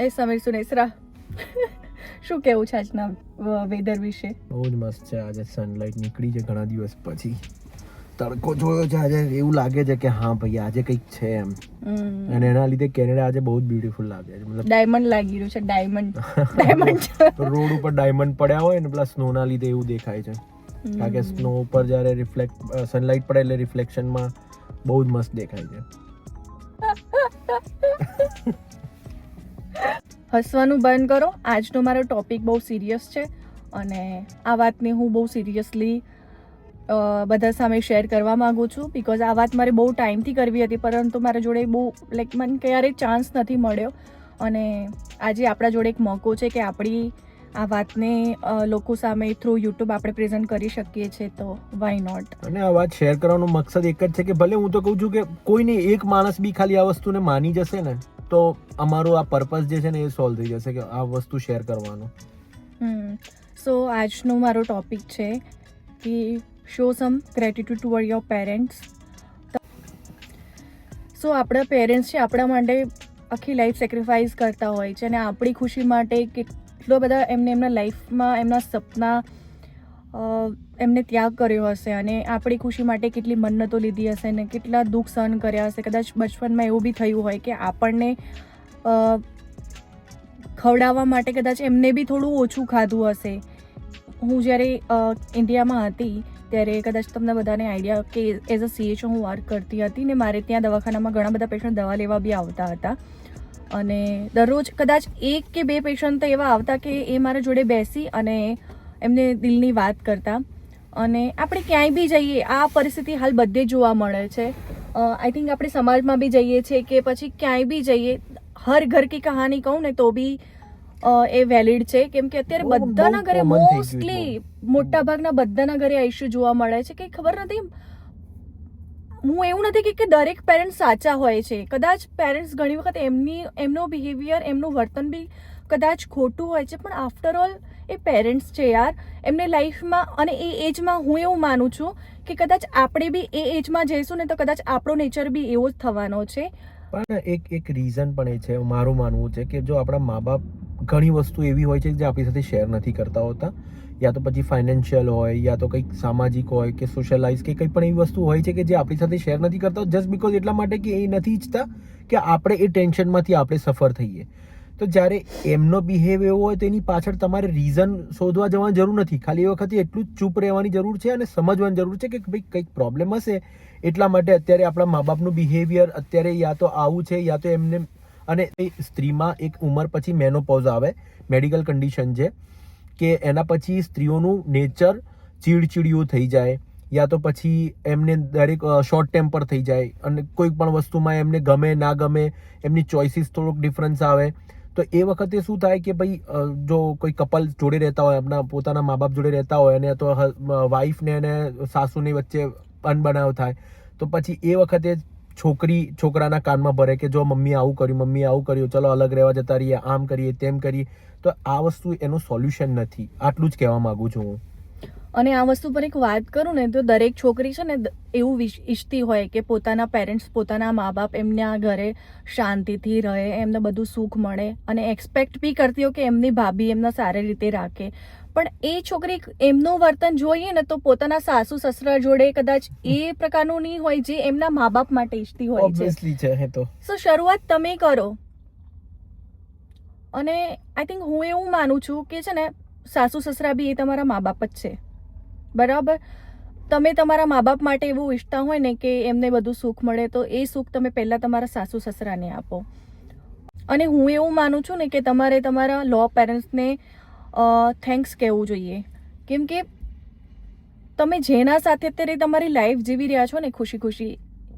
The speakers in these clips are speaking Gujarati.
એ સમીર સુનેસરા શું કેવું છે આજના વેધર વિશે? બહુ જ મસ્ત છે. આજે સનલાઇટ નીકળી છે ઘણા દિવસ પછી. તડકો જોયો છે આજે એવું લાગે છે કે હા ભાઈ આજે કંઈક છે એમ. અને એના લીધે કેનેડા આજે બહુ જ બ્યુટીફુલ લાગે છે. મતલબ ડાયમંડ લાગી રહ્યું છે ડાયમંડ ડાયમંડ રોડ ઉપર ડાયમંડ પડ્યા હોય ને પેલા સ્નોના લીધે એવું દેખાય છે. કારણ કે સ્નો ઉપર જ્યારે રિફ્લેક્ટ સનલાઇટ પડે એટલે રિફ્લેક્શનમાં બહુ જ મસ્ત દેખાય છે. હસવાનું બંધ કરો. આજનો મારો ટોપિક બહુ સિરિયસ છે અને આ વાતને હું બહુ સિરિયસલી બધા સામે શેર કરવા માગું છું બિકોઝ આ વાત મારે બહુ ટાઈમથી કરવી હતી, પરંતુ મારા જોડે બહુ લાઈક મને ક્યારેય ચાન્સ નથી મળ્યો. અને આજે આપણા જોડે એક મોકો છે કે આપણી આ વાતને લોકો સામે થ્રુ યુટ્યુબ આપણે પ્રેઝન્ટ કરી શકીએ છીએ તો વાય નોટ અને આ વાત શેર કરવાનો મકસદ એક જ છે કે ભલે હું તો કહું છું કે કોઈને એક માણસ બી ખાલી આ વસ્તુને માની જશે ને. તો અમારું આ પર્પઝ જે છે ને એ સોલ્વ થઈ જશે કે આ વસ્તુ શેર કરવાનો. સો આજનો મારો ટોપિક છે કે show some gratitude toward your parents so આપણા પેરેન્ટ્સ છે, આપણા માટે આખી લાઈફ સેક્રિફાઈસ કરતા હોય છે અને આપણી ખુશી માટે કેટલો બધા એમને એમના લાઈફમાં એમના સપના એમને ત્યાગ કર્યો હશે અને આપણી ખુશી માટે કેટલી મન્નતો લીધી હશે ને કેટલા દુઃખ સહન કર્યા હશે. કદાચ બચપનમાં એવું બી થયું હોય કે આપણને ખવડાવવા માટે કદાચ એમને બી થોડું ઓછું ખાધું હશે. હું જ્યારે ઇન્ડિયામાં હતી ત્યારે કદાચ તમને બધાને આઈડિયા કે એઝ અ સીએચઓ હું વર્ક કરતી હતી ને મારે ત્યાં દવાખાનામાં ઘણા બધા પેશન્ટ દવા લેવા બી આવતા હતા. અને દરરોજ કદાચ એક કે બે પેશન્ટ તો એવા આવતા કે એ મારા જોડે બેસી અને એમને દિલની વાત કરતા. અને આપણે ક્યાંય બી જઈએ આ પરિસ્થિતિ હાલ બધે જોવા મળે છે. આઈ થિંક આપણે સમાજમાં બી જઈએ છીએ કે પછી ક્યાંય બી જઈએ હર ઘર કી કહાની કહું ને તો બી એ વેલિડ છે. કેમ કે અત્યારે બધાના ઘરે મોસ્ટલી મોટા ભાગના બધાના ઘરે આ ઇશ્યુ જોવા મળે છે કે ખબર નથી હું એવું નથી કે- કે દરેક પેરેન્ટ્સ સાચા હોય છે. કદાચ પેરેન્ટ્સ ઘણી વખત એમની એમનો બિહેવિયર એમનું વર્તન બી કદાચ ખોટું હોય છે પણ આફ્ટર ઓલ એ પેરેન્ટ્સ છે યાર. એમને લાઈફમાં અને એ એજમાં હું એવું માનું છું કે કદાચ આપણે બી એ એજમાં જઈશું ને તો કદાચ આપણો નેચર બી એવો જ થવાનો છે. પણ એક એક રીઝન પણ એ છે, મારું માનવું છે કે જો આપણા મા બાપ ઘણી વસ્તુ એવી હોય છે જે આપણી સાથે શેર નથી કરતા હોતા. યા તો પછી ફાઇનાન્શિયલ હોય, યા તો કંઈક સામાજિક હોય કે સોશિયલાઇઝ કે કંઈ પણ એવી વસ્તુ હોય છે કે જે આપણી સાથે શેર નથી કરતા જસ્ટ બીકોઝ એટલા માટે કે એ નથી ઈચ્છતા કે આપણે એ ટેન્શનમાંથી આપણે સફર થઈએ. તો જ્યારે એમનો બિહેવ એવો હોય તો એની પાછળ તમારે રીઝન શોધવા જવાની જરૂર નથી. ખાલી એ વખતે એટલું જ ચૂપ રહેવાની જરૂર છે અને સમજવાની જરૂર છે કે ભાઈ કંઈક પ્રોબ્લેમ હશે. એટલા માટે અત્યારે આપણા મા બાપનું બિહેવિયર અત્યારે યા તો આવું છે, યા તો એમને અને એ સ્ત્રીમાં એક ઉંમર પછી મેનોપોઝ આવે મેડિકલ કન્ડિશન છે, કે એના પછી સ્ત્રીઓનું નેચર ચીડચીડિયું થઈ જાય, યા તો પછી એમને દરેક શોર્ટ ટેમ્પર થઈ જાય અને કોઈ પણ વસ્તુમાં એમને ગમે, ના ગમે, એમની ચોઇસીસ થોડોક ડિફરન્સ આવે. તો એ વખતે શું થાય કે ભાઈ જો કોઈ કપલ જોડે રહેતા હોય એમના પોતાના મા બાપ જોડે રહેતા હોય અને તો વાઈફને અને સાસુની વચ્ચે અનબનાવ થાય, તો પછી એ વખતે છોકરી, છોકરાના કાનમાં ભરે કે જો મમ્મી આવું કર્યું, મમ્મી આવું કર્યું, ચલો અલગ રહેવા જતા રહીએ, આમ કરીએ, તેમ કરીએ, તો આ વસ્તુ એનું સોલ્યુશન નથી. આટલું જ કહેવા માંગુ છું હું. અને આ વસ્તુ પર એક વાત કરું ને તો દરેક છોકરી છે ને એવું ઈચ્છતી હોય કે પોતાના પેરેન્ટ્સ પોતાના મા બાપ એમના ઘરે શાંતિથી રહે એમને બધું સુખ મળે અને એક્સપેક્ટ બી કરતી હોય કે એમની ભાભી એમને સારી રીતે રાખે. પણ એ છોકરી એમનું વર્તન જોઈએ ને તો પોતાના સાસુ સસરા જોડે કદાચ એ પ્રકારનું નહીં હોય જે એમના મા બાપ માટે ઈચ્છતી હોય છે. સો શરૂઆત તમે કરો. અને આઈ થિંક હું એવું માનું છું કે છે ને સાસુ સસરા બી એ તમારા મા બાપ જ છે. બરાબર? તમે તમારા મા બાપ માટે એવું ઈચ્છતા હોય ને કે એમને બધું સુખ મળે, તો એ સુખ તમે પહેલાં તમારા સાસુ સસરાને આપો. અને હું એવું માનું છું ને કે તમારે તમારા લો પેરેન્ટ્સને થેન્ક્સ કહેવું જોઈએ. કેમ કે તમે જેના સાથે અત્યારે તમારી લાઈફ જીવી રહ્યા છો ને ખુશી ખુશી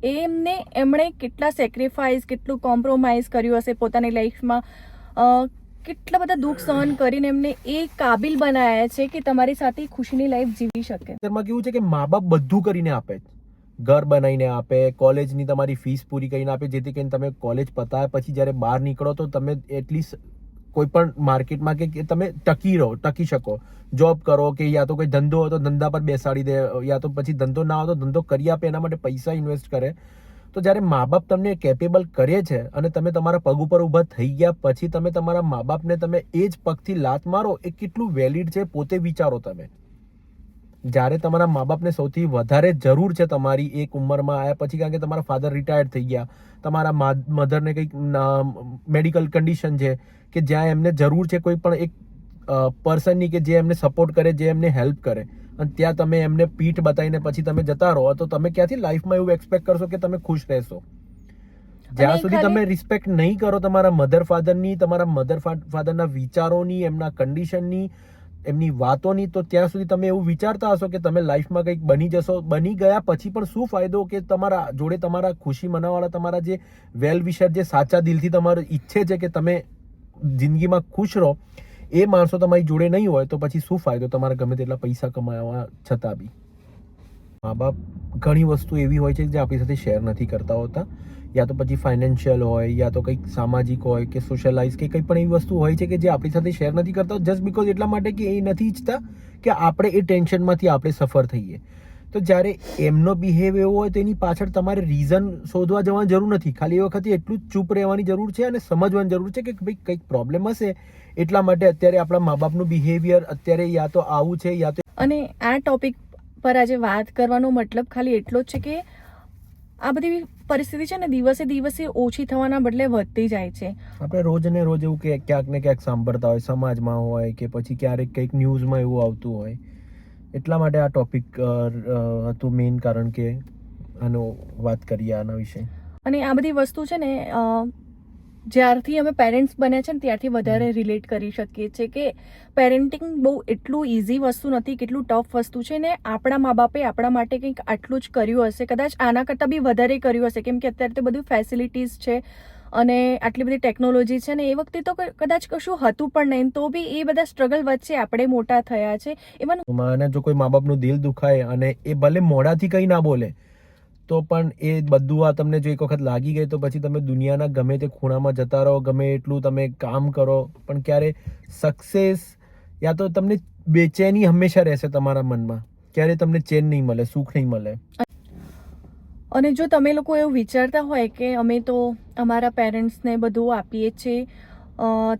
એમને એમણે કેટલા સેક્રિફાઈસ કેટલું કોમ્પ્રોમાઇઝ કર્યું હશે પોતાની લાઈફમાં કેટલા બધા દુઃખ સહન કરીને એમને એ કાબિલ બનાવ્યા છે કે તમારી સાથે ખુશીની લાઈફ જીવી શકે. તેમાં કેવું છે કે મા બાપ બધું કરીને આપે છે ઘર બનાવીને આપે, કોલેજની તમારી ફીસ પૂરી કરીને આપે, જેથી કરીને તમે કોલેજ પતાવે પછી જ્યારે બહાર નીકળો તો તમે એટલીસ્ટ કોઈ પણ માર્કેટમાં કે તમે ટકી રહો, ટકી શકો. જોબ કરો કે યા તો કોઈ ધંધો હોય તો ધંધા પર બેસાડી દે, યા તો પછી ધંધો ના હોય તો ધંધો કરી આપે, એના માટે પૈસા ઇન્વેસ્ટ કરે. તો જ્યારે મા બાપ તમને કેપેબલ કરે છે અને તમે તમારા પગ ઉપર ઊભા થઈ ગયા પછી તમે તમારા મા બાપને તમે એ જ પગથી લાત મારો, એ કેટલું વેલિડ છે પોતે વિચારો તમે. જ્યારે તમારા મા બાપને સૌથી વધારે જરૂર છે તમારી એક ઉંમરમાં આવ્યા પછી કારણ કે તમારા ફાધર રિટાયર્ડ થઈ ગયા, તમારા મધરને કંઈક મેડિકલ કન્ડિશન છે કે જ્યાં એમને જરૂર છે કોઈ પણ એક પર્સનની કે જે એમને સપોર્ટ કરે, જે એમને હેલ્પ કરે. અને ત્યાં તમે એમને પીઠ બતાવીને પછી તમે જતા રહો તો તમે ક્યાંથી લાઈફમાં એવું એક્સપેક્ટ કરશો કે તમે ખુશ રહેશો? જ્યાં સુધી તમે રિસ્પેક્ટ નહીં કરો તમારા મધર ફાધરની તમારા મધર ફાધરના વિચારોની એમના કન્ડિશનની એમની વાતોની તો ત્યાં સુધી તમે એવું વિચારતા હશો કે તમે લાઈફમાં કંઈક બની જશો. બની ગયા પછી પણ શું ફાયદો કે તમારા જોડે તમારા ખુશી મનાવવાળા તમારા જે વેલ વિશર જે સાચા દિલથી તમારું ઈચ્છે છે કે તમે જિંદગીમાં ખુશ રહો એ માણસો તમારી જોડે નહીં હોય તો પછી શું ફાયદો? તમારા ગમે તેટલા પૈસા કમાવા છતાં બી. મા બાપ ઘણી વસ્તુ એવી હોય છે જે આપણી સાથે શેર નથી કરતા હોતા. યા તો પછી ફાઇનાન્શિયલ હોય, યા તો કંઈક સામાજિક હોય કે સોશિયલાઇઝ કે કંઈ પણ એવી વસ્તુ હોય છે કે જે આપણી સાથે શેર નથી કરતા જસ્ટ બિકોઝ એટલા માટે કે એ નથી ઈચ્છતા કે આપણે એ ટેન્શનમાંથી આપણે સફર થઈએ. તો જ્યારે એમનો બિહેવ એવો હોય તો એની પાછળ તમારે રીઝન શોધવા જવાની જરૂર નથી. ખાલી એ વખતે એટલું જ ચૂપ રહેવાની જરૂર છે અને સમજવાની જરૂર છે કે ભાઈ કંઈક પ્રોબ્લેમ હશે. એટલા માટે અત્યારે આપણા મા બાપનું બિહેવિયર અત્યારે યા તો આવું છે યા તો અને આ ટોપિક પર આજે વાત કરવાનો મતલબ ખાલી એટલો જ છે કે આ બધી પરિસ્થિતિ છે ને દિવસે દિવસે ઓછી થવાના બદલે વધતી જાય છે. આપણે રોજ ને રોજ એવું કે ક્યાંક ને ક્યાંક સાંભળતા હોય સમાજમાં હોય કે પછી ક્યારેક કંઈક ન્યૂઝમાં એવું આવતું હોય. એટલા માટે આ ટોપિક હતું મેઇન કારણ કે આનો વાત કરીએ આના વિશે. અને આ બધી વસ્તુ છે ને જ્યારથી અમે પેરેન્ટ્સ બન્યા છે ને ત્યારથી વધારે રિલેટ કરી શકીએ છીએ કે પેરેન્ટિંગ બહુ એટલું ઇઝી વસ્તુ નથી કેટલું ટફ વસ્તુ છે ને આપણા મા બાપે આપણા માટે કંઈક આટલું જ કર્યું હશે. કદાચ આના કરતાં બી વધારે કર્યું હશે. કેમ કે અત્યારે તો બધું ફેસિલિટીઝ છે. અને આટલી બધી ટેકનોલોજી છે ને, એ વખતે તો કદાચ કશું હતું પણ નહીં, તો બી એ બધા સ્ટ્રગલ વચ્ચે આપણે મોટા થયા છે. ઇવન માને જો કોઈ મા બાપનું દિલ દુખાય અને એ ભલે મોઢાથી કંઈ ના બોલે, તો પણ એ બધું આ તમને જો એક વખત લાગી ગઈ તો પછી તમે દુનિયાના ગમે તે ખૂણામાં જતા રહો, ગમે એટલું તમે કામ કરો, પણ ક્યારે સક્સેસ યા તો તમને બેચેની હંમેશા રહેશે તમારા મનમાં. ક્યારે તમને ચેન નહીં મળે, સુખ નહીં મળે. અને જો તમે લોકો એવું વિચારતા હોય કે અમે તો અમારા પેરેન્ટ્સને બધું આપીએ છીએ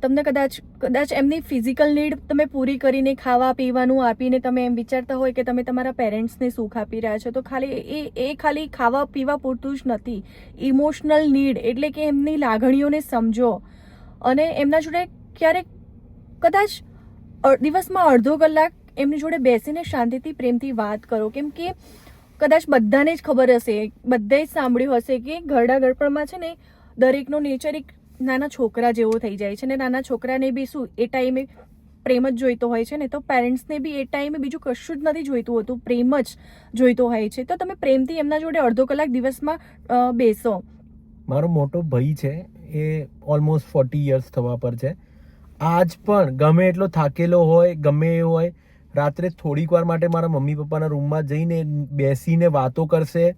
તમને કદાચ કદાચ એમની ફિઝિકલ નીડ તમે પૂરી કરીને ખાવા, પીવાનું આપીને તમે એમ વિચારતા હોય કે તમે તમારા પેરેન્ટ્સને સુખ આપી રહ્યા છો, તો ખાલી એ એ ખાલી ખાવા, પીવા પૂરતું જ નથી. ઇમોશનલ નીડ એટલે કે એમની લાગણીઓને સમજો. અને એમના જોડે ક્યારેક કદાચ દિવસમાં અડધો કલાક એમની જોડે બેસીને શાંતિથી, પ્રેમથી વાત કરો. કેમ કે કદાચ બધાને જ ખબર હશે, બધાએ જ સાંભળ્યું હશે કે ઘરડા ગળપણમાં છે ને દરેકનો નેચર એક નાના છોકરા જેવો થઈ જાય છે ને નાના છોકરાને બી શું, એ ટાઈમે પ્રેમ જ જોઈતો હોય છે ને તો પેરેન્ટ્સને બી એ ટાઈમે બીજું કશું જ નથી જોઈતું હોતું, પ્રેમ જ જોઈતો હોય છે. તો તમે પ્રેમથી એમના જોડે અડધો કલાક દિવસમાં બેસો. મારો મોટો ભાઈ છે, એ ઓલમોસ્ટ ફોર્ટી યર્સ થવા પર છે. આજ પણ ગમે એટલો થાકેલો હોય, ગમે એ હોય રાત્રે થોડીક વાર માટે મારા મમ્મી પપ્પાના રૂમમાં જઈને બેસીને વાતો કરશે,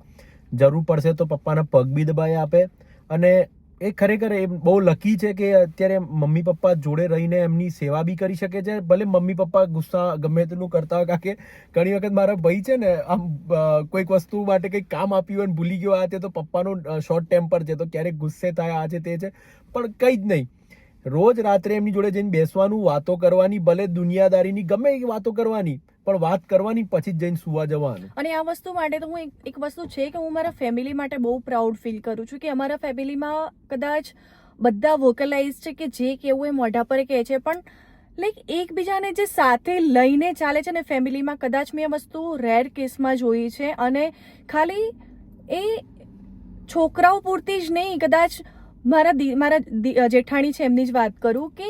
જરૂર પડશે તો પપ્પાના પગ બી દબાઈ આપે. અને એ ખરેખર એ બહુ લકી છે કે અત્યારે મમ્મી પપ્પા જોડે રહીને એમની સેવા બી કરી શકે છે. ભલે મમ્મી પપ્પા ગુસ્સા ગમે તેટલું કરતા હોય, કારણ કે ઘણી વખત મારા ભાઈ છે ને, આમ કોઈક વસ્તુ માટે કંઈક કામ આપ્યું હોય ભૂલી ગયો આ તે તો પપ્પાનું શોર્ટ ટેમ્પર છે, તો ક્યારેક ગુસ્સે થાય, આ છે, તે છે. પણ કંઈ જ નહીં. રોજ રાત્રે એમની જોડે જઈને બેસવાનું, વાતો કરવાની, ભલે દુનિયાદારીની ગમે એ વાતો કરવાની, પણ વાત કરવાની, પછી જઈને સુવા જવાનું. અને આ વસ્તુ માટે તો હું એક વસ્તુ છે કે હું મારા ફેમિલી માટે બહુ પ્રાઉડ ફીલ કરું છું કે અમારા ફેમિલીમાં કદાચ બધા વોકલાઇઝ છે કે જે કેવું એ મોઢા પર કહે છે, પણ લાઈક એકબીજાને જે સાથે લઈને ચાલે છે ને ફેમિલીમાં કદાચ મેં વસ્તુ રેર કેસમાં જોઈ છે અને ખાલી એ છોકરાઓ પૂરતી જ નહીં, કદાચ મારા દી- મારા જેઠાણી છે, એમની જ વાત કરું કે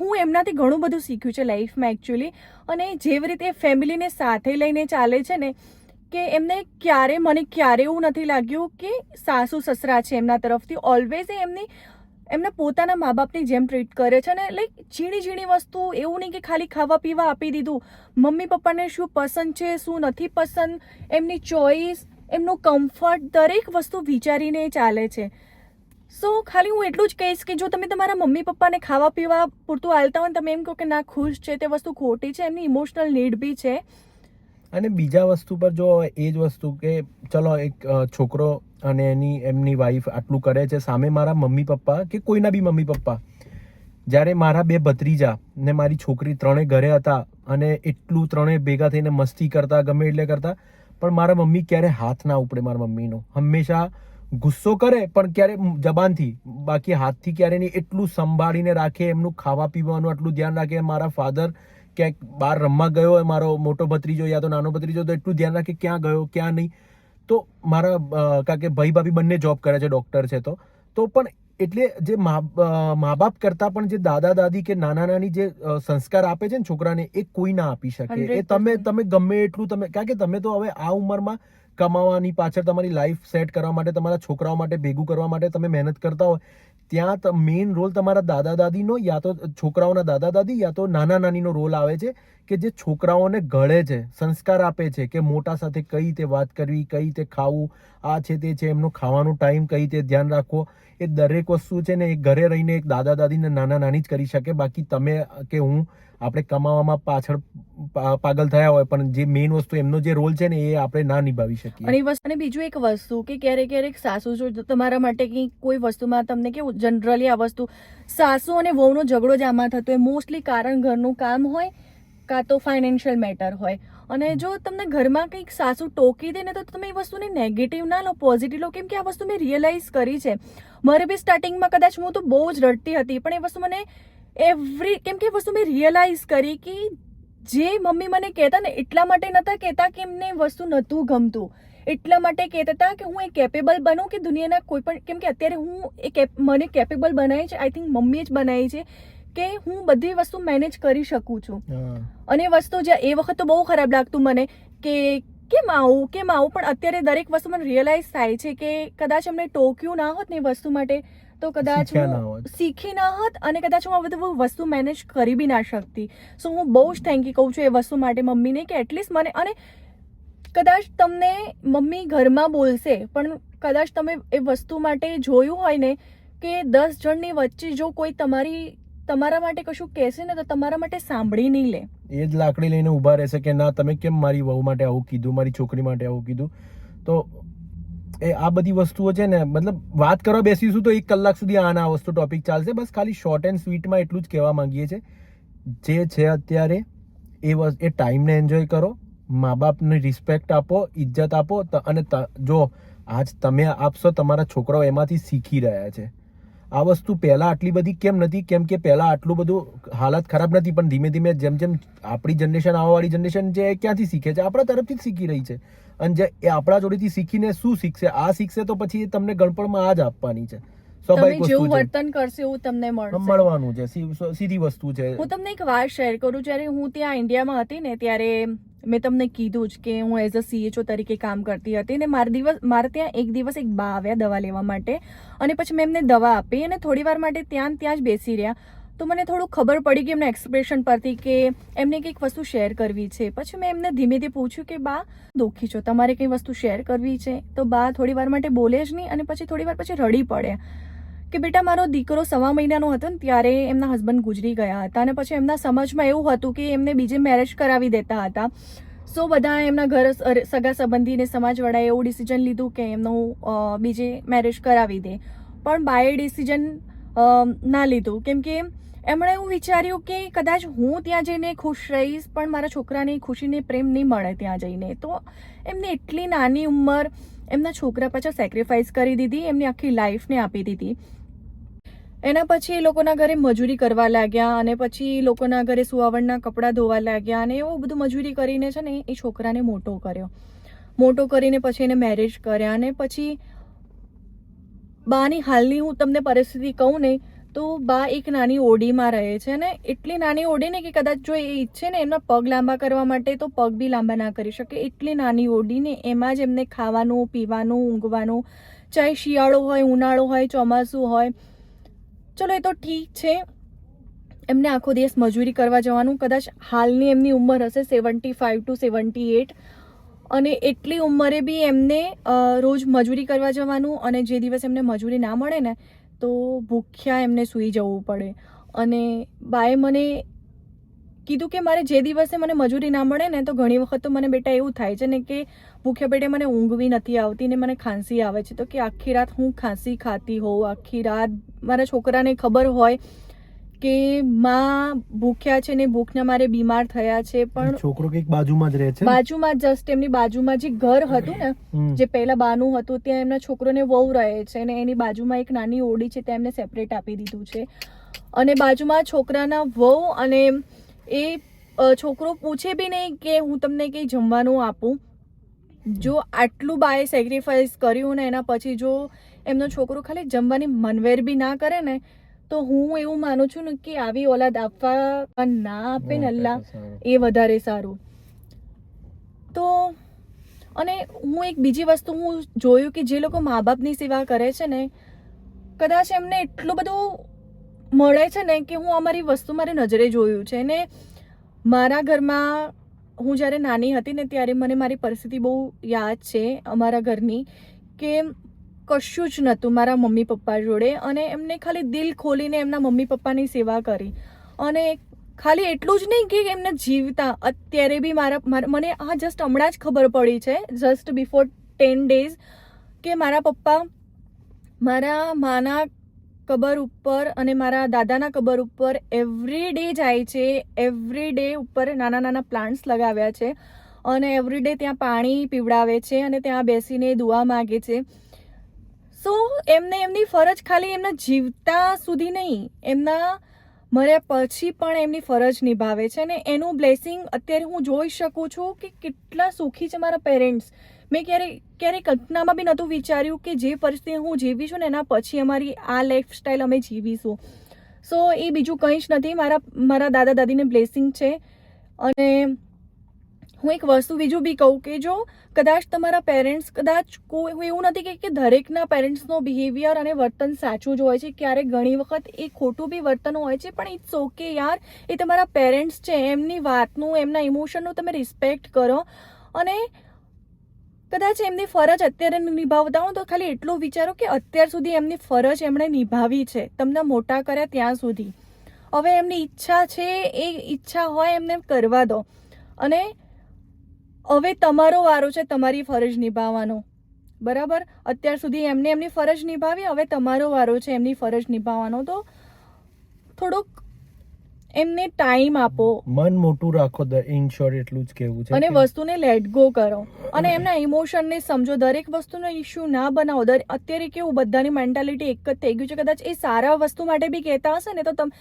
હું એમનાથી ઘણું બધું શીખ્યું છે લાઈફમાં એકચ્યુઅલી અને જેવી રીતે ફેમિલીને સાથે લઈને ચાલે છે ને, કે એમને ક્યારે મને ક્યારે એવું નથી લાગ્યું કે સાસુ સસરા છે એમના તરફથી. ઓલવેઝ એમની એમના પોતાના મા બાપની જેમ ટ્રીટ કરે છે અને લાઈક ઝીણી ઝીણી વસ્તુ, એવું નહીં કે ખાલી ખાવા પીવા આપી દીધું. મમ્મી પપ્પાને શું પસંદ છે, શું નથી પસંદ, એમની ચોઈસ એમનું કમ્ફર્ટ દરેક વસ્તુ વિચારીને ચાલે છે. સો ખાલી હું એટલું જ કહીશ કે જો તમે તમારા મમ્મી પપ્પાને ખાવા પીવા પૂરતું આલતા હોય તમે એમ કહો કે ના, ખુશ છે, તે વસ્તુ ખોટી છે, એમની ઇમોશનલ નીડ બી છે. અને બીજા વસ્તુ પર જો એ જ વસ્તુ કે ચલો એક છોકરો અને એની, એમની વાઈફ આટલું કરે છે, સામે મારા મમ્મી પપ્પા કે કોઈના બી મમ્મી પપ્પા. જ્યારે મારા બે ભત્રીજા ને મારી છોકરી ત્રણે ઘરે હતા અને એટલું ત્રણે ભેગા થઈને મસ્તી કરતા, ગમે એટલે કરતા, પણ મારા મમ્મી ક્યારે હાથ ના ઉપડે મારા મમ્મીનો. હંમેશા ગુસ્સો કરે પણ ક્યારે જબાનથી બાકી હાથથી ક્યારે નહીં એટલું સંભાળીને રાખે એમનું ખાવા પીવાનું આટલું ધ્યાન રાખે. મારા ફાધર ક્યાંક બહાર રમવા ગયો હોય મારો મોટો ભત્રીજો યા તો નાનો ભત્રીજો તો એટલું ધ્યાન રાખે ક્યાં ગયો ક્યાં નહીં. તો મારા કારણ કે ભાઈ ભાભી બંને જોબ કરે છે ડૉક્ટર છે તો. તો પણ એટલે જે મા બાપ કરતા પણ જે દાદા દાદી કે નાના નાની જે સંસ્કાર આપે છે ને છોકરાને એ કોઈ ના આપી શકે. એ તમે તમે ગમે એટલું તમે કારણ કે તમે તો હવે આ ઉંમરમાં કમાવાની પાછળ તમારી લાઈફ સેટ કરવા માટે, તમારા છોકરાઓ માટે, ભેગું કરવા માટે તમે મહેનત કરતા હોય, ત્યાં મેઇન રોલ તમારા દાદા દાદીનો યા તો છોકરાઓના દાદા દાદી યા તો નાના નાનીનો રોલ આવે છે. કે જે છોકરાઓને ઘડે છે, સંસ્કાર આપે છે કે મોટા સાથે કઈ રીતે વાત કરવી, કઈ રીતે ખાવું, આ છે તે છે, એમનું ખાવાનું ટાઈમ કઈ રીતે ધ્યાન રાખવો, એ દરેક વસ્તુ છે ને એ ઘરે રહીને એક દાદા દાદીને નાના નાની જ કરી શકે. બાકી તમે કે હું, આપણે કમાવામાં પાછળ પાગલ થયા હોય, પણ જે મેઇન વસ્તુ એમનો જે રોલ છે ને એ આપણે ના નિભાવી શકીએ. અને વસ્તુ, અને બીજું એક વસ્તુ કે ક્યારેક ક્યારેક સાસુ જો તમારા માટે કંઈ કોઈ વસ્તુમાં તમને કેવું જનરલી આ વસ્તુ સાસુ અને વહુનો ઝઘડો જ આમાં થતો હોય. મોસ્ટલી કારણ ઘરનું કામ હોય કાં તો ફાઇનાન્શિયલ મેટર હોય. અને જો તમને ઘરમાં કંઈક સાસુ ટોકી દે ને તો તમે એ વસ્તુને નેગેટિવ ના લો પોઝિટિવ લો. કેમ કે આ વસ્તુ મેં રિયલાઇઝ કરી છે. મારે બી સ્ટાર્ટિંગમાં કદાચ હું તો બહુ જ રડતી હતી, પણ એ વસ્તુ મને એવરી કેમ કે એ વસ્તુ મેં રિયલાઇઝ કરી કે જે મમ્મી મને કહેતા ને એટલા માટે નતા કહેતા કે એમને વસ્તુ નહોતું ગમતું. એટલા માટે કહેતા હતા કે હું એ કેપેબલ બનું કે દુનિયાના કોઈ પણ, કેમ કે અત્યારે હું એ કેપ, મને કેપેબલ બનાવી છે. આઈ થિંક મમ્મીએ જ બનાવી છે. કે હું બધી વસ્તુ મેનેજ કરી શકું છું. અને વસ્તુ જે એ વખત તો બહુ ખરાબ લાગતું મને કે કેમ આવું કેમ આવું? પણ અત્યારે દરેક વસ્તુ મને રિયલાઇઝ થાય છે કે કદાચ અમને ટોક્યું ના હોત ને એ વસ્તુ માટે તો કદાચ હું શીખી ના હોત અને કદાચ હું આ બધું વસ્તુ મેનેજ કરી બી ના શકતી. સો હું બહુ જ થેન્ક યુ કહું છું એ વસ્તુ માટે મમ્મીને કે એટલીસ્ટ મને અને કદાચ તમને મમ્મી ઘરમાં બોલશે પણ કદાચ તમે એ વસ્તુ માટે જોયું હોય ને કે દસ જણની વચ્ચે જો કોઈ તમારી તમારા માટે કશું કહેશે ને તો તમારા માટે સાંભળી નહીં લે. એ જ લાકડી લઈને ઊભા રહેશે કે ના, તમે કેમ મારી વહુ માટે આવું કીધું, મારી છોકરી માટે આવું કીધું? તો એ આ બધી વસ્તુઓ છે ને, મતલબ વાત કરવા બેસીશું તો એક કલાક સુધી આના વસ્તુ ટોપિક ચાલશે. બસ ખાલી શોર્ટ એન્ડ સ્વીટમાં એટલું જ કહેવા માંગીએ છીએ. જે છે અત્યારે, એ એ ટાઈમને એન્જોય કરો. મા બાપને રિસ્પેક્ટ આપો ઇજ્જત આપો અને જો આજ તમે આપશો, તમારા છોકરાઓ એમાંથી શીખી રહ્યા છે. આ વસ્તુ પહેલાં આટલી બધી કેમ નથી? કેમ કે પહેલાં આટલું બધું હાલત ખરાબ નથી પણ ધીમે ધીમે જેમ જેમ આપણી જનરેશન આવવાવાળી જનરેશન એ ક્યાંથી શીખે છે? આપણા તરફથી જ શીખી રહી છે. અને જે એ આપણા જોડેથી શીખીને શું શીખશે? આ શીખશે તો પછી તમને ગણપણમાં આ જ આપવાની છે. સ્વાભાવિક જેવું વર્તન કરશે એવું તમને મળવાનું છે. સીધી વસ્તુ છે. હું તમને એક વાત શેર કરું. જ્યારે હું ત્યાં ઇન્ડિયામાં હતી ને ત્યારે મેં તમને કીધું જ કે હું એઝ અ સીએચઓ તરીકે કામ કરતી હતી અને મારા દિવસ, મારે ત્યાં એક દિવસ એક બા આવ્યા દવા લેવા માટે અને પછી મેં એમને દવા આપી અને થોડી વાર માટે ત્યાં ત્યાં જ બેસી રહ્યા. તો મને થોડું ખબર પડી કે એમના એક્સપ્રેશન પરથી કે એમને કંઈક વસ્તુ શેર કરવી છે. પછી મેં એમને ધીમે ધીમે પૂછ્યું કે, બા, દુઃખી છો. તમારે કંઈ વસ્તુ શેર કરવી છે? તો બા થોડી વાર માટે બોલે જ નહીં અને પછી થોડી વાર પછી રડી પડે કે બેટા, મારો દીકરો સવા મહિનાનો હતો ને ત્યારે એમના હસબન્ડ ગુજરી ગયા હતા અને પછી એમના સમજમાં એવું હતું કે એમને બીજે મેરેજ કરાવી દેતા હતા. સો બધા એમના ઘર સગા સંબંધીને સમાજવાળાએ એવું ડિસિઝન લીધું કે એમનું બીજે મેરેજ કરાવી દે. પણ બાએ ડિસિઝન ના લીધું. કેમ કે એમણે એવું વિચાર્યું કે કદાચ હું ત્યાં જઈને ખુશ રહીશ, પણ મારા છોકરાને ખુશીને પ્રેમ નહીં મળે ત્યાં જઈને. તો એમને એટલી નાની ઉંમર એમના છોકરા પાછળ સેક્રિફાઈસ કરી દીધી, એમની આખી લાઈફને આપી દીધી. એના પછી એ લોકોના ઘરે મજૂરી કરવા લાગ્યા અને પછી એ લોકોના ઘરે સુવાવડના કપડાં ધોવા લાગ્યા અને એવું બધું મજૂરી કરીને છે ને એ છોકરાને મોટો કર્યો. મોટો કરીને પછી એને મેરેજ કર્યા અને પછી બાની હાલની હું તમને પરિસ્થિતિ કહું ને, તો બા એક નાની ઓડીમાં રહે છે ને, એટલી નાની ઓડી ને કે કદાચ જો એ ઈચ્છે ને એમના પગ લાંબા કરવા માટે તો પગ બી લાંબા ના કરી શકે. એટલી નાની ઓડીને એમાં જ એમને ખાવાનું, પીવાનું, ઊંઘવાનું, ચાહે શિયાળો હોય, ઉનાળો હોય, ચોમાસું હોય ચલો, એ તો ઠીક છે. એમને આખો દિવસ મજૂરી કરવા જવાનું. કદાચ હાલની એમની ઉંમર હશે seventy five to seventy eight અને એટલી ઉંમરે બી એમને રોજ મજૂરી કરવા જવાનું અને જે દિવસ એમને મજૂરી ના મળે ને, તો ભૂખ્યા એમને સૂઈ જવું પડે. અને બાએ મને કીધું કે મારે જે દિવસે મને મજૂરી ના મળે ને તો ઘણી વખત તો મને બેટા એવું થાય છે ને કે ભૂખ્યા પેટે મને ઊંઘવી નથી આવતી ને મને ખાંસી આવે છે. તો કે આખી રાત હું ખાંસી ખાતી હોઉં આખી રાત મારા છોકરાને ખબર હોય કે માં ભૂખ્યા છે ને ભૂખના મારે બીમાર થયા છે પણ છોકરો કંઈક બાજુમાં જ રહે છે? બાજુમાં જસ્ટ એમની બાજુમાં જે ઘર હતું ને જે પહેલા બાનું હતું ત્યાં એમના છોકરોને વહુ રહે છે ને એની બાજુમાં એક નાની ઓડી છે ત્યાં એમને સેપરેટ આપી દીધું છે. અને બાજુમાં છોકરાના વહુ અને એ છોકરો પૂછે બી નહીં કે હું તમને કંઈ જમવાનું આપું. જો આટલું બાએ સેક્રિફાઈસ કર્યું ને એના પછી જો એમનો છોકરો ખાલી જમવાની મનવેર બી ના કરે ને તો હું એવું માનું છું ને કે આવી ઓલાદ આપવા ના આપે ને અલ્લાહ એ વધારે સારું. તો અને હું એક બીજી વસ્તુ હું જોયું કે જે લોકો મા બાપની સેવા કરે છે ને કદાચ એમને એટલું બધું મળે છે ને કે હું અમારી વસ્તુ મારી નજરે જોયું છે ને મારા ઘરમાં હું જ્યારે નાની હતી ને ત્યારે મને મારી પરિસ્થિતિ બહુ યાદ છે અમારા ઘરની કે કશું જ નહોતું મારા મમ્મી પપ્પા જોડે અને એમને ખાલી દિલ ખોલીને એમના મમ્મી પપ્પાની સેવા કરી. અને ખાલી એટલું જ નહીં કે એમને જીવતા અત્યારે બી મારા મને આ જસ્ટ હમણાં જ ખબર પડી છે જસ્ટ બિફોર ટેન ડેઝ કે મારા પપ્પા મારા માના કબર ઉપર અને મારા દાદાના કબર ઉપર એવરી ડે જાય છે એવરી ડે ઉપર નાના નાના પ્લાન્ટ્સ લગાવ્યા છે અને એવરી ડે ત્યાં પાણી પીવડાવે છે અને ત્યાં બેસીને દુઆ માગે છે. સો એમને એમની ફરજ ખાલી એમના જીવતા સુધી નહીં, એમના મર્યા પછી પણ એમની ફરજ નિભાવે છે અને એનું બ્લેસિંગ અત્યારે હું જોઈ શકું છું કે કેટલા સુખી છે મારા પેરેન્ટ્સ મેં ક્યારે ક્યારેય કલ્પનામાં બી નહોતું વિચાર્યું કે જે પરિસ્થિતિ હું જીવી છું ને એના પછી અમારી આ લાઈફસ્ટાઈલ અમે જીવીશું. સો એ બીજું કંઈ જ નથી. મારા મારા દાદા દાદીને બ્લેસિંગ છે. અને હું એક વસ્તુ બીજું બી કહું કે જો કદાચ તમારા પેરેન્ટ્સ કદાચ કોઈ હું એવું નથી કે દરેકના પેરેન્ટ્સનો બિહેવિયર અને વર્તન સાચું જ હોય છે. ક્યારેક ઘણી વખત એ ખોટું બી વર્તન હોય છે, પણ ઇટ્સ ઓકે યાર. એ તમારા પેરેન્ટ્સ છે. એમની વાતનું, એમના ઇમોશનનું તમે રિસ્પેક્ટ કરો. અને કદાચ એમની ફરજ અત્યારે નિભાવતા હો તો ખાલી એટલું વિચારો કે અત્યાર સુધી એમની ફરજ એમણે નિભાવી છે. તમને મોટા કર્યા ત્યાં સુધી. હવે એમની ઈચ્છા છે, એ ઈચ્છા હોય એમને કરવા દો. અને હવે તમારો વારો છે તમારી ફરજ નિભાવવાનો. બરાબર? અત્યાર સુધી એમને એમની ફરજ નિભાવી, હવે તમારો વારો છે એમની ફરજ નિભાવવાનો. તો થોડોક એમને ટાઈમ આપો. મન મોટું રાખો ઇન શોર્ટ એટલું જ કેવું છે અને વસ્તુને લેટ ગો કરો. અને એમના ઇમોશનને સમજો. દરેક વસ્તુનો ઇશ્યુ ના બનાવો. અત્યારે કેવું બધાની મેન્ટાલિટી એક જ થઈ ગયું છે. કદાચ એ સારા વસ્તુ માટે બી કહેતા હશે ને તો તમે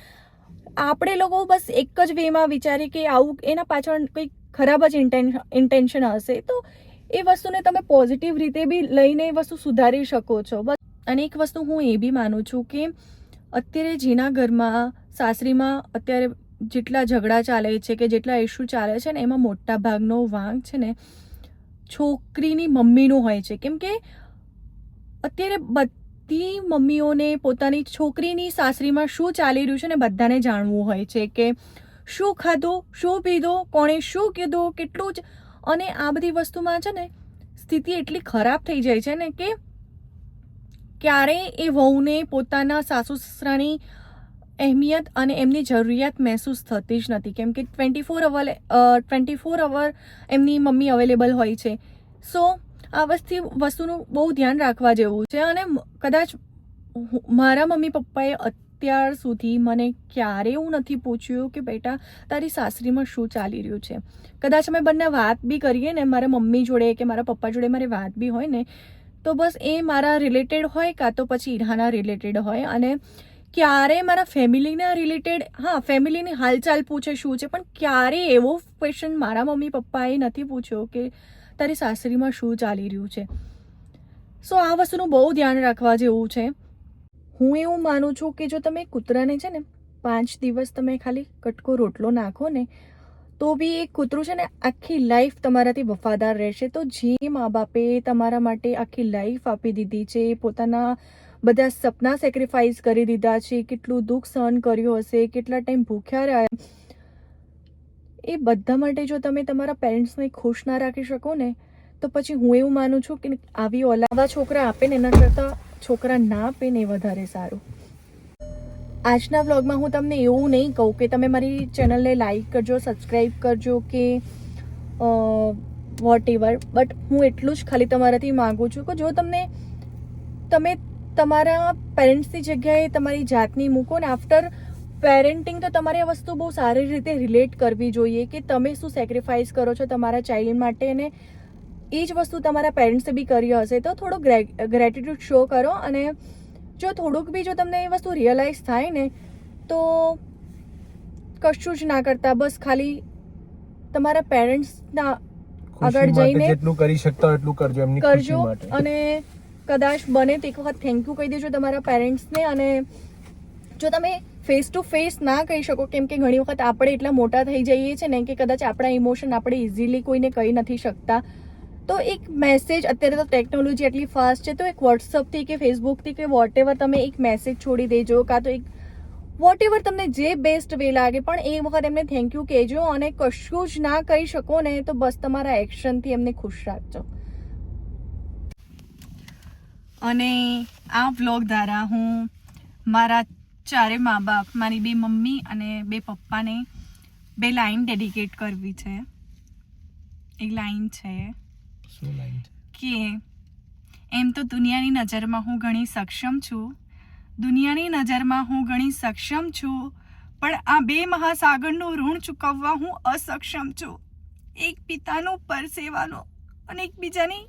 આપણે લોકો બસ એક જ વેમાં વિચારીએ કે આવું એના પાછળ કંઈક ખરાબ જ ઇન્ટેન્શન હશે. તો એ વસ્તુને તમે પોઝિટિવ રીતે બી લઈને એ વસ્તુ સુધારી શકો છો. બસ અને એક વસ્તુ હું એ બી માનું છું કે અત્યારે જેના ઘરમાં સાસરીમાં અત્યારે જેટલા ઝઘડા ચાલે છે કે જેટલા ઇશ્યુ ચાલે છે ને, એમાં મોટા ભાગનો વાંક છે ને છોકરીની મમ્મીનું હોય છે. કેમ કે અત્યારે બધી મમ્મીઓને પોતાની છોકરીની સાસરીમાં શું ચાલી રહ્યું છે ને બધાને જાણવું હોય છે કે શું ખાધું, શું પીધું, કોણે શું કીધું, કેટલું જ અને આ બધી વસ્તુમાં છે ને સ્થિતિ એટલી ખરાબ થઈ જાય છે ને કે ક્યારેય એ વહુને પોતાના સાસુ સસરાની અહેમિયત અને એમની જરૂરિયાત મહેસૂસ થતી જ નથી. કેમ કે twenty four hour twenty four hour એમની મમ્મી અવેલેબલ હોય છે. સો આ વસ્તુ, વસ્તુનું બહુ ધ્યાન રાખવા જેવું છે અને કદાચ મારા મમ્મી પપ્પાએ અત્યાર સુધી મને ક્યારે એવું નથી પૂછ્યું કે બેટા, તારી સાસરીમાં શું ચાલી રહ્યું છે? કદાચ અમે બંને વાત બી કરીએ ને, મારા મમ્મી જોડે કે મારા પપ્પા જોડે મારી વાત બી હોય ને તો બસ એ મારા રિલેટેડ હોય કાં તો પછી ઈરાના રિલેટેડ હોય અને ક્યારે મારા ફેમિલીના રિલેટેડ હા, ફેમિલીની હાલચાલ પૂછે શું છે, પણ ક્યારે એવો ક્વેશ્ચન મારા મમ્મી પપ્પાએ નથી પૂછ્યો કે તારી સાસરીમાં શું ચાલી રહ્યું છે. સો આ વસ્તુનું બહુ ધ્યાન રાખવા જેવું છે. હું એવું માનું છું કે જો તમે કૂતરાને છે ને પાંચ દિવસ તમે ખાલી કટકો રોટલો નાખો ને તો બી એ કૂતરું છે ને, આખી લાઈફ તમારાથી વફાદાર રહેશે. તો જે મા બાપે તમારા માટે આખી લાઈફ આપી દીધી છે, પોતાના બધા સપના સેક્રિફાઈસ કરી દીધા છે, કેટલું દુઃખ સહન કર્યું હશે, કેટલા ટાઈમ ભૂખ્યા રહ્યા એ બધા માટે જો તમે તમારા પેરેન્ટ્સને ખુશ ના રાખી શકો ને, તો પછી હું એવું માનું છું કે આવી ઓલા છોકરા આપે ને, એના કરતાં છોકરા ના આપે ને એ વધારે સારું. આજના વ્લોગમાં હું તમને એવું નહીં કહું કે તમે મારી ચેનલને લાઈક કરજો સબસ્ક્રાઈબ કરજો કે વોટ એવર બટ હું એટલું જ ખાલી તમારાથી માગું છું કે જો તમને, તમે તમારા પેરેન્ટ્સની જગ્યાએ તમારી જાતની મૂકો ને આફ્ટર પેરેન્ટિંગ તો તમારે આ વસ્તુ બહુ સારી રીતે રિલેટ કરવી જોઈએ કે તમે શું સેક્રિફાઈસ કરો છો તમારા ચાઇલ્ડ માટે અને એ જ વસ્તુ તમારા પેરેન્ટ્સે બી કરી હશે. તો થોડો ગ્રેટિટ્યુડ શો કરો અને જો થોડુંક બી જો તમને એ વસ્તુ રિયલાઇઝ થાય ને તો કશું જ ના કરતા. બસ ખાલી તમારા પેરેન્ટ્સના આગળ જઈને જેટલું કરી શકતા એટલું કરજો એમની કરજો અને કદાચ બને તો એક વખત થેન્ક યુ કહી દેજો તમારા પેરેન્ટ્સને અને જો તમે ફેસ ટુ ફેસ ના કહી શકો કેમ કે ઘણી વખત આપણે એટલા મોટા થઈ જઈએ છીએ ને કે કદાચ આપણા ઇમોશન આપણે ઇઝીલી કોઈને કહી નથી શકતા. તો એક મેસેજ અત્યારે તો ટેકનોલોજી એટલી ફાસ્ટ છે, તો એક વોટ્સઅપથી કે ફેસબુકથી કે વોટ એવર તમે એક મેસેજ છોડી દેજો, કાં તો એક વોટ એવર તમને જે બેસ્ટ વે લાગે, પણ એ વખત એમને થેન્ક યુ કહેજો અને કશું જ ના કહી શકો ને, તો બસ તમારા એક્શનથી એમને ખુશ રાખજો. અને આ વ્લોગ દ્વારા હું મારા ચારે મા બાપ મારી બે મમ્મી અને બે પપ્પાને બે લાઈન ડેડિકેટ કરવી છે. એક લાઈન છે. કે એમ તો દુનિયાની નજરમાં હું ઘણી સક્ષમ છું. દુનિયાની નજરમાં હું ઘણી સક્ષમ છું, પણ આ બે મહાસાગરનું ઋણ ચૂકવવા હું અસક્ષમ છું. એક પિતાનું પરસેવાનું અને એકબીજાની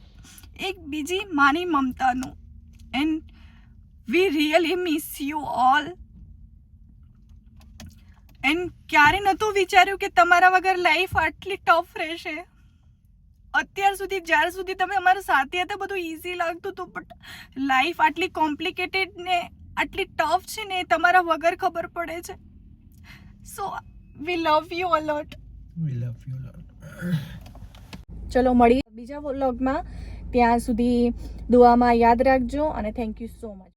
એક બીજી માની મમતાનું. And we really miss you all and ક્યારે નહોતું વિચાર્યું કે તમારા વગર લાઈફ આટલી ટફ રહેશે? અત્યાર સુધી જ્યાર સુધી તમે અમારા સાથે હતા બધું ઇઝી લાગતું હતું બટ લાઈફ આટલી કોમ્પ્લિકેટેડ ને આટલી ટફ છે ને તમારા વગર ખબર પડે છે. So we love you a lot we love you a lot ચલો મળીએ બીજા વ્લોગમાં ત્યાં સુધી દુઆમાં યાદ રાખજો અને થેન્ક યુ સો મચ